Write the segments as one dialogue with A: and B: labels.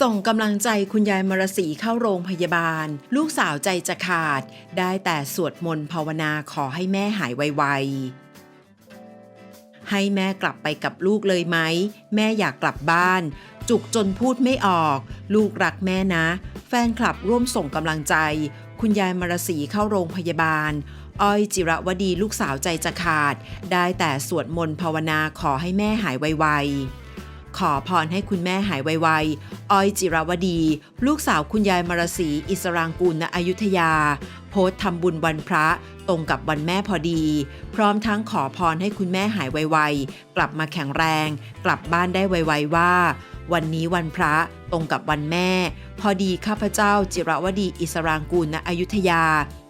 A: ส่งกำลังใจคุณยายมรสีเข้าโรงพยาบาล ลูกสาวใจจะขาด ได้แต่สวดมนต์ภาวนาขอให้แม่หายไวๆ ให้แม่กลับไปกับลูกเลยไหม แม่อยากกลับบ้าน จุกจนพูดไม่ออก ลูกรักแม่นะ แฟนคลับร่วมส่งกำลังใจ คุณยายมรสีเข้าโรงพยาบาล อ้อยจิระวดีลูกสาวใจจะขาด ได้แต่สวดมนต์ภาวนาขอให้แม่หายไวๆ ขอพรให้คุณแม่หายไวๆ อ้อยจิรวดี ลูกสาวคุณยายมรสีอิสรางกูลณอยุธยา โพสต์ทำบุญวันพระตรงกับวันแม่พอดี พร้อมทั้งขอพรให้คุณแม่หายไวๆ กลับมาแข็งแรง กลับบ้านได้ไวๆว่า วันนี้วันพระ ตรงกับวันแม่ พอดีข้าพเจ้าจิรวดีอิสรางกูลณอยุธยา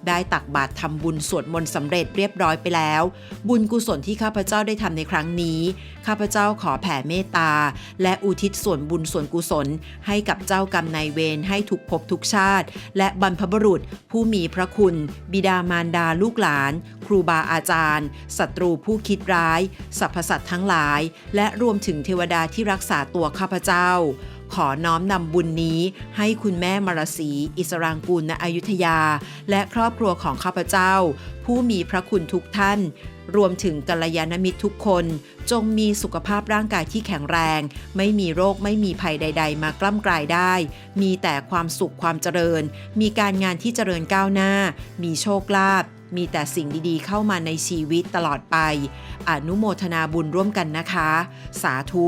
A: ได้ตักบาตรทำบุญสวดมนต์สำเร็จเรียบร้อยไปแล้ว บุญกุศลที่ข้าพเจ้าได้ทำในครั้งนี้ ข้าพเจ้าขอแผ่เมตตา และอุทิศส่วนบุญส่วนกุศล ให้กับเจ้ากรรมนายเวรให้ทุกภพทุกชาติ และบรรพบุรุษ ผู้มีพระคุณ บิดามารดาลูกหลาน ครูบาอาจารย์ศัตรูผู้คิดร้ายสรรพสัตว์ทั้งหลาย และรวมถึงเทวดาที่รักษาตัวข้าพเจ้า ขอน้อมนำบุญนี้ ให้คุณแม่มรสี อิสรางกูลณอยุธยา และครอบครัวของข้าพเจ้า ผู้มีพระคุณทุกท่าน รวมถึงกัลยาณมิตรทุกคน จงมีสุขภาพร่างกายที่แข็งแรง ไม่มีโรคไม่มีภัยใด ๆ มากล้ำกลายได้ มีแต่ความสุขความเจริญ มีการงานที่เจริญก้าวหน้า มีโชคลาภ มีแต่สิ่งดีๆ เข้ามาในชีวิตตลอดไป อนุโมทนาบุญร่วมกันนะคะ สาธุ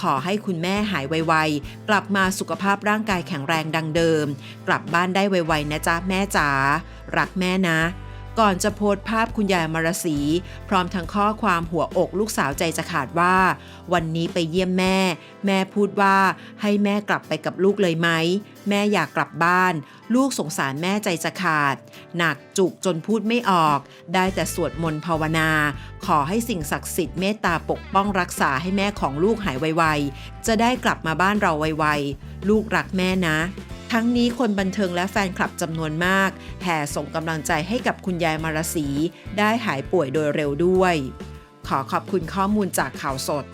A: ขอให้คุณแม่หายไวๆ กลับมาสุขภาพร่างกายแข็งแรงดังเดิม กลับบ้านได้ไวๆนะจ๊ะแม่จ๋า รักแม่นะ ก่อนจะโพสต์ภาพคุณยายมรสี พร้อมทั้งข้อความหัวอกลูกสาวใจจะขาดว่า วันนี้ไปเยี่ยมแม่ แม่พูดว่าให้แม่กลับไปกับลูกเลยไหม แม่อยากกลับบ้าน ลูกสงสารแม่ใจจะขาด หนักจุกจนพูดไม่ออก ได้แต่สวดมนต์ภาวนา ขอให้สิ่งศักดิ์สิทธิ์เมตตาปกป้องรักษาให้แม่ของลูกหายไวๆ จะได้กลับมาบ้านเราไวๆ ลูกรักแม่นะ ทั้งนี้คนบันเทิงและแฟนคลับจำนวนมาก แห่ส่งกำลังใจให้กับคุณยายมารสี ได้หายป่วยโดยเร็วด้วย ขอขอบคุณข้อมูลจากข่าวสด